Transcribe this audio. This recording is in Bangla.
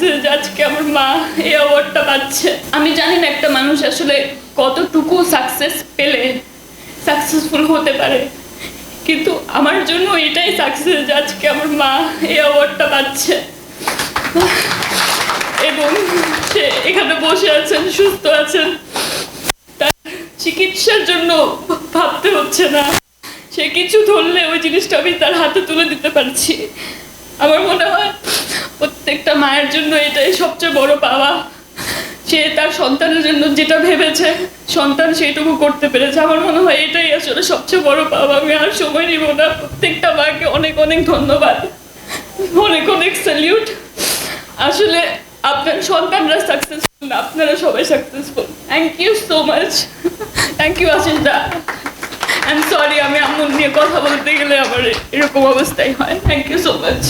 সাকসেস যে আজকে আমার মা এই অ্যাওয়ার্ডটা পাচ্ছে। আমি জানি না একটা মানুষ আসলে কতটুকু সাকসেস পেলে সাকসেসফুল হতে পারে। কিন্তু আমার জন্য এটাই সাকসেস যে আজকে আমার মা এই অ্যাওয়ার্ডটা পাচ্ছে। এবং সে এখানে বসে আছেন, সুস্থ আছেন। তার চিকিৎসার জন্য ভাবতে হচ্ছে না। সে কিছু ধরলে ওই জিনিসটা আমি তার হাতে তুলে দিতে পারছি। আমার মনে হয় প্রত্যেকটা মায়ের জন্য এটাই সবচেয়ে বড় পাওয়া। সে তার সন্তানের জন্য যেটা ভেবেছে, সন্তান সেইটুকু করতে পেরেছে। আমার মনে হয় এটাই আসলে সবচেয়ে বড় পাওয়া। আমি আর সময় নিব না। প্রত্যেকটা মাকে অনেক অনেক ধন্যবাদ। অনেক অনেক স্যালিউট আসলে আপনার সন্তানরা সাকসেসফুল না আপনারা সবাই successful thank you so much thank you Ashis da I am sorry আমি আম্মুর নিয়ে কথা বলতে গেলে আমার এরকম অবস্থাই হয়। Thank you so much